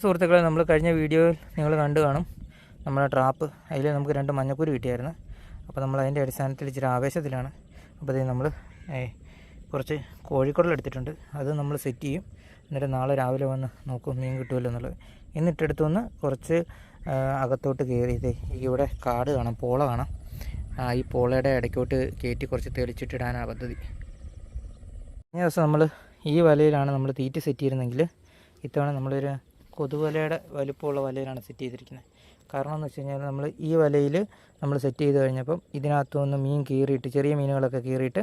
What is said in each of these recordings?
സുഹൃത്തുക്കളെ നമ്മൾ കഴിഞ്ഞ വീഡിയോയിൽ നിങ്ങൾ കണ്ടു കാണും. നമ്മുടെ ട്രാപ്പ് അതിൽ നമുക്ക് രണ്ട് മഞ്ഞക്കൂര് കിട്ടിയായിരുന്നു. അപ്പോൾ നമ്മൾ അതിന്റെ അടിസ്ഥാനത്തിൽ ഇച്ചിരി ആവേശത്തിലാണ്. അപ്പോൾ ഇത് നമ്മൾ കുറച്ച് കോഴിക്കുടൽ എടുത്തിട്ടുണ്ട്. അത് നമ്മൾ സെറ്റ് ചെയ്യും. എന്നിട്ട് നാളെ രാവിലെ വന്ന് നോക്കും മീൻ കിട്ടുമല്ലോ എന്നുള്ളത്. എന്നിട്ടെടുത്തു വന്ന് കുറച്ച് അകത്തോട്ട് കയറിയത് ഇവിടെ കാട് കാണാം പോള കാണാം. ഈ പോളയുടെ ഇടയ്ക്കോട്ട് കയറ്റി കുറച്ച് തെളിച്ചിട്ടിടാനാണ് പദ്ധതി. കഴിഞ്ഞ ദിവസം നമ്മൾ ഈ വലയിലാണ് നമ്മൾ തീറ്റ സെറ്റ് ചെയ്തിരുന്നെങ്കിൽ ഇത്തവണ നമ്മളൊരു കൊതുവലയുടെ വലുപ്പമുള്ള വലയിലാണ് സെറ്റ് ചെയ്തിരിക്കുന്നത്. കാരണം എന്ന് വെച്ച് കഴിഞ്ഞാൽ നമ്മൾ ഈ വലയിൽ നമ്മൾ സെറ്റ് ചെയ്ത് കഴിഞ്ഞപ്പം ഇതിനകത്തു നിന്ന് മീൻ കീറിയിട്ട് ചെറിയ മീനുകളൊക്കെ കീറിയിട്ട്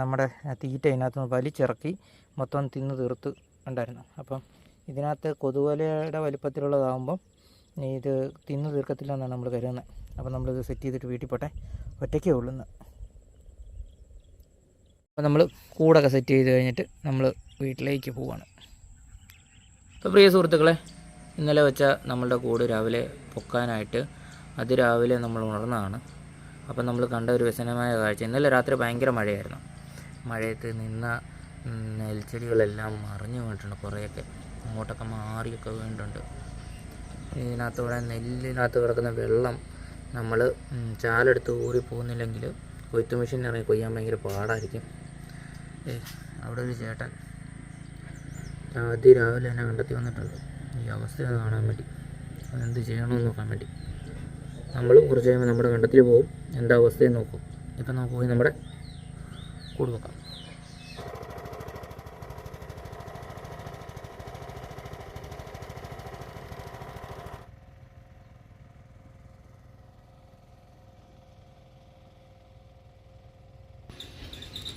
നമ്മുടെ തീറ്റ ഇതിനകത്ത് നിന്ന് വലിച്ചിറക്കി മൊത്തം തിന്ന് തീർത്ത് ഉണ്ടായിരുന്നു. അപ്പം ഇതിനകത്ത് കൊതുവലയുടെ വലിപ്പത്തിലുള്ളതാകുമ്പം ഇത് തിന്ന് തീർക്കത്തില്ല എന്നാണ് നമ്മൾ കരുതുന്നത് അപ്പം നമ്മളിത് സെറ്റ് ചെയ്തിട്ട് വീട്ടിൽ പോട്ടെ. ഒറ്റയ്ക്കേ ഉള്ളുന്ന് അപ്പം അപ്പോൾ നമ്മൾ കൂടൊക്കെ സെറ്റ് ചെയ്ത് കഴിഞ്ഞിട്ട് നമ്മൾ വീട്ടിലേക്ക് പോവാണ്. അപ്പോൾ പ്രിയ സുഹൃത്തുക്കളെ ഇന്നലെ വെച്ച നമ്മളുടെ കൂട് രാവിലെ പൊക്കാനായിട്ട് അതിരാവിലെ നമ്മൾ ഉണർന്നതാണ്. അപ്പം നമ്മൾ കണ്ട ഒരു വ്യസനമായ കാഴ്ച. ഇന്നലെ രാത്രി ഭയങ്കര മഴയായിരുന്നു. മഴയത്ത് നിന്ന നെൽച്ചെടികളെല്ലാം മറിഞ്ഞു വീണിട്ടുണ്ട് കുറേയൊക്കെ. അങ്ങോട്ടൊക്കെ മാറിയൊക്കെ വീണിട്ടുണ്ട്. ഇതിനകത്തൂടെ നെല്ലിനകത്ത് കിടക്കുന്ന വെള്ളം നമ്മൾ ചാലെടുത്ത് ഊറി പോകുന്നില്ലെങ്കിൽ കൊയ്ത്ത് മെഷീൻ ഇറങ്ങി കൊയ്യാൻ ഭയങ്കര പാടായിരിക്കും. അവിടെ ഒരു ചേട്ടൻ അതിരാവിലെ തന്നെ കണ്ടെത്തി വന്നിട്ടുണ്ട്. ഈ അവസ്ഥ കാണാൻ വേണ്ടി. അതെന്ത് ചെയ്യണമെന്ന് നോക്കാൻ വേണ്ടി. നമ്മളും കുറച്ച് കഴിയുമ്പോൾ നമ്മുടെ കണ്ടത്തിൽ പോകും എന്താ അവസ്ഥയെന്ന് നോക്കും. ഇപ്പം നമുക്ക് പോയി നമ്മുടെ കൂട് വെക്കാം.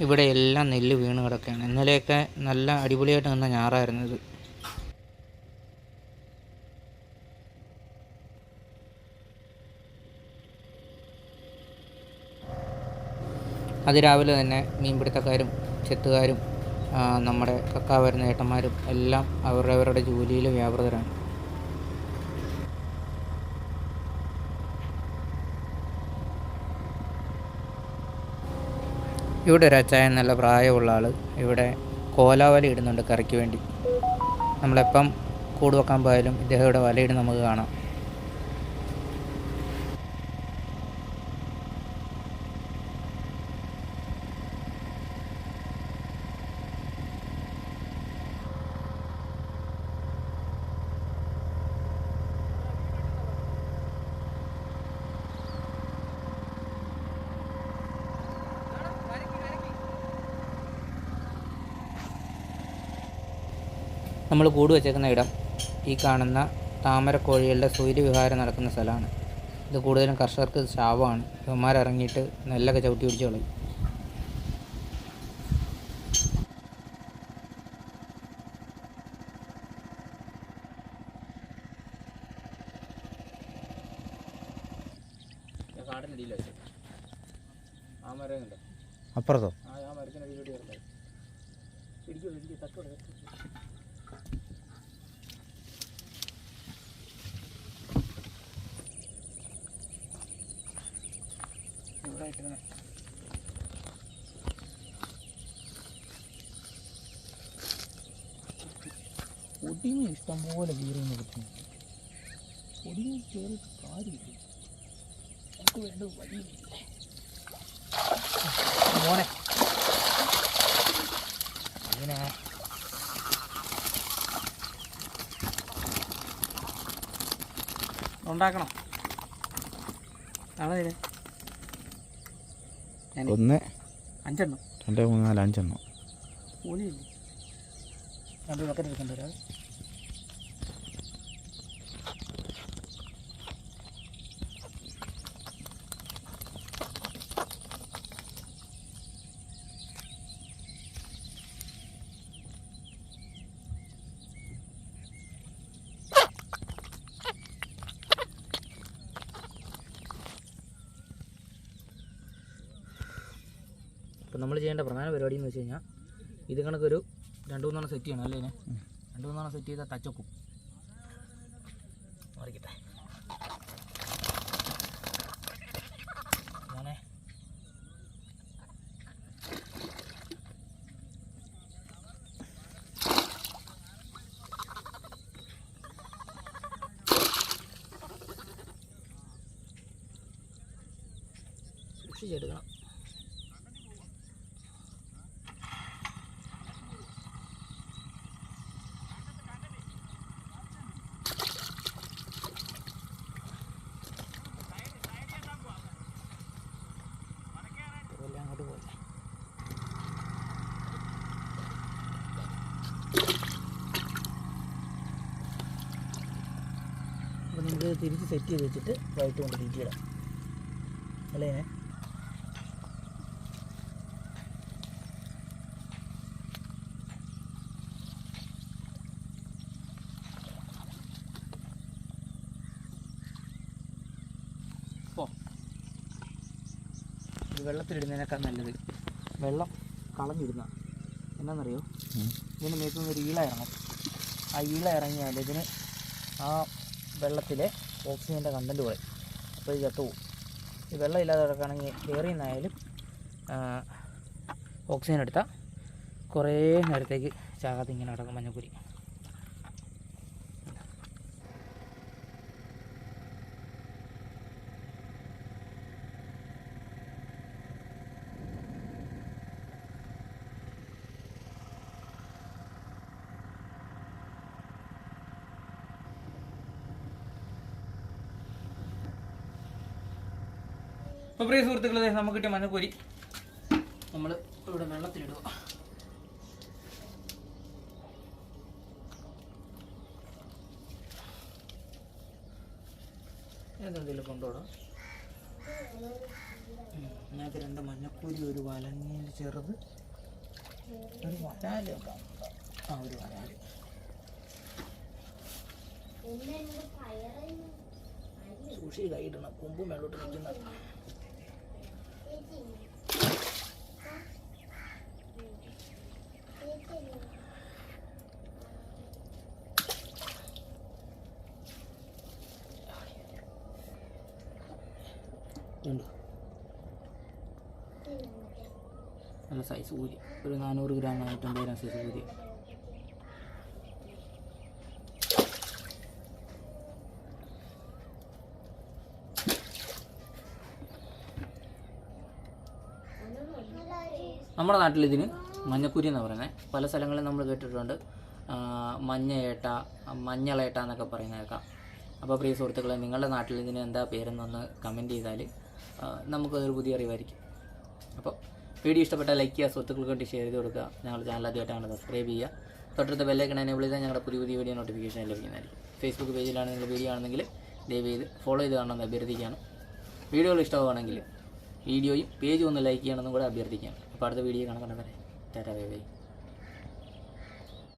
ഇവിടെ എല്ലാം നെല്ല് വീണ് കിടക്കുകയാണ്. ഇന്നലെയൊക്കെ നല്ല അടിപൊളിയായിട്ട് നിന്ന ഞാറായിരുന്നു ഇത്. അതിരാവിലെ തന്നെ മീൻപിടുത്തക്കാരും ചെത്തുകാരും നമ്മുടെ കക്കാ വരുന്ന ഏട്ടന്മാരും എല്ലാം അവരവരുടെ ജോലിയിൽ വ്യാപൃതരാണ്. ഇവിടെ ഒരു അച്ചായൻ നല്ല പ്രായമുള്ള ആൾ ഇവിടെ കോലാവല ഇടുന്നുണ്ട് കറിക്ക് വേണ്ടി. നമ്മളെപ്പം കൂട് വെക്കാൻ പോയാലും ഇദ്ദേഹം ഇവിടെ വലയിടും നമുക്ക് കാണാം. നമ്മൾ കൂട് വെച്ചേക്കുന്ന ഇടം ഈ കാണുന്ന താമരക്കോഴികളുടെ സൂര്യവിഹാരം നടക്കുന്ന സ്ഥലമാണ്. ഇത് കൂടുതലും കർഷകർക്ക് ശാപമാണ്. ഇവന്മാരിറങ്ങിയിട്ട് നെല്ലൊക്കെ ചവിട്ടി പിടിച്ച് കളയും. അപ്പുറത്തോ? ആ മരത്തിനടിയിലോട്ട് മരത്തിനടിയിലൂടെ കിടക്കാം പിടിക്കോ പിടിക്കോ തട്ടോടെ ഇഷ്ടം ഒടിഞ്ഞ് ഇഷ്ടംപോലെ കീറിന്ന് കിട്ടുന്നു ഒടിഞ്ഞ് കയറി കാര്യമില്ല. നമുക്ക് വേണ്ടത് വഴിയില്ലേ. മോനെ. ഉണ്ടാക്കണം. ആണോ ഒന്ന്. അഞ്ചെണ്ണം. രണ്ട് മൂന്ന് നാല് അഞ്ചെണ്ണം. രണ്ട് ബക്കറ്റ് എടുക്കണ്ട ഒരാൾ അപ്പം നമ്മൾ ചെയ്യേണ്ട പ്രധാന പരിപാടി എന്ന് വെച്ച് കഴിഞ്ഞാൽ ഇത് കണക്കൊരു രണ്ട് മൂന്നെണ്ണം സെറ്റ് ചെയ്യണം അല്ലേ രണ്ട് മൂന്നെണ്ണം സെറ്റ് ചെയ്താൽ തച്ചക്കും. മറിക്കട്ടെ. ചെടുക്കണം തിരിച്ച് സെറ്റ് ചെയ്ത് വെച്ചിട്ട് വൈകിട്ട് കൊണ്ട് തീറ്റിയിടാം അല്ലേ വെള്ളത്തിലിടുന്നതിനേക്കാൾ നല്ലത്. വെള്ളം കളഞ്ഞിടുന്ന. എന്നാണെന്നറിയോ ഇതിന് മേത്തുനിന്ന് ഒരു ഈള ഇറങ്ങും. ആ ഈള ഇറങ്ങിയാൽ ഇതിന് ആ വെള്ളത്തിലെ ഓക്സിജന്റെ കണ്ടന്റ് കുറയും. അപ്പോൾ ഇത് ചത്തുപോകും. ഈ വെള്ളം ഇല്ലാതെ കിടക്കുകയാണെങ്കിൽ കയറി നിന്നായാലും ഓക്സിജൻ എടുത്താൽ കുറേ നേരത്തേക്ക് ചാകാതെ ഇങ്ങനെ കിടക്കും മഞ്ഞക്കുരി. അപ്പോൾ പ്രിയ സുഹൃത്തുക്കളെ നമുക്ക് കിട്ടിയ മഞ്ഞപ്പൊരി. നമ്മൾ ഇവിടെ വെള്ളത്തിലിടുക. എന്തെങ്കിലും കൊണ്ടുപോടാം ഞങ്ങൾക്ക് രണ്ട് മഞ്ഞക്കൂരി ഒരു വലങ്ങയിൽ ചെറുത് ഒരു വരാൽ ആ ഒരു വരാൽ. സൂക്ഷി കൈയിടണം കൊമ്പ് മേളോട്ട് നിൽക്കുന്ന നല്ല സൈസ് ഊരി. ഒരു നാനൂറ് ഗ്രാം നാനൂറ്റമ്പത് ഗ്രാം സൈസ് ഊരി. നമ്മുടെ നാട്ടിൽ ഇതിന് മഞ്ഞക്കുരി എന്ന് പറയുന്നത് പല സ്ഥലങ്ങളിൽ നമ്മൾ കേട്ടിട്ടുണ്ട്. മഞ്ഞയേട്ട മഞ്ഞളേട്ട എന്നൊക്കെ പറയുന്ന കേൾക്കാം. അപ്പോൾ പ്രിയ സുഹൃത്തുക്കളെ നിങ്ങളുടെ നാട്ടിൽ ഇതിന് എന്താ പേരെന്നൊന്ന് കമന്റ് ചെയ്താൽ നമുക്കതൊരു പുതിയ അറിവായിരിക്കും. അപ്പോൾ വീഡിയോ ഇഷ്ടപ്പെട്ടാൽ ലൈക്ക് ചെയ്യുക സുഹൃത്തുക്കൾക്ക് വേണ്ടി ഷെയർ ചെയ്ത് കൊടുക്കുക. ഞങ്ങളുടെ ചാനൽ ആദ്യമായിട്ടാണ് സബ്സ്ക്രൈബ് ചെയ്യുക. തൊട്ടടുത്ത ബെല്ലൈക്കൺ എനേബിൾ ചെയ്താൽ ഞങ്ങളുടെ പുതിയ പുതിയ വീഡിയോ നോട്ടിഫിക്കേഷൻ ലഭിക്കുന്നതായിരിക്കും. ഫേസ്ബുക്ക് പേജിലാണ് നിങ്ങൾ വീഡിയോ ആണെങ്കിൽ ദയവ് ചെയ്ത് ഫോളോ ചെയ്ത് കാണണമെന്ന് അഭ്യർത്ഥിക്കുകയാണ്. വീഡിയോകൾ ഇഷ്ടമാണെങ്കിൽ വീഡിയോയും പേജും ഒന്ന് ലൈക്ക് ചെയ്യണമെന്നും കൂടെ അഭ്യർത്ഥിക്കുകയാണ്. അപ്പോൾ അടുത്ത വീഡിയോ കാണാൻ വരെ ടാറ്റാ ബൈ ബൈ.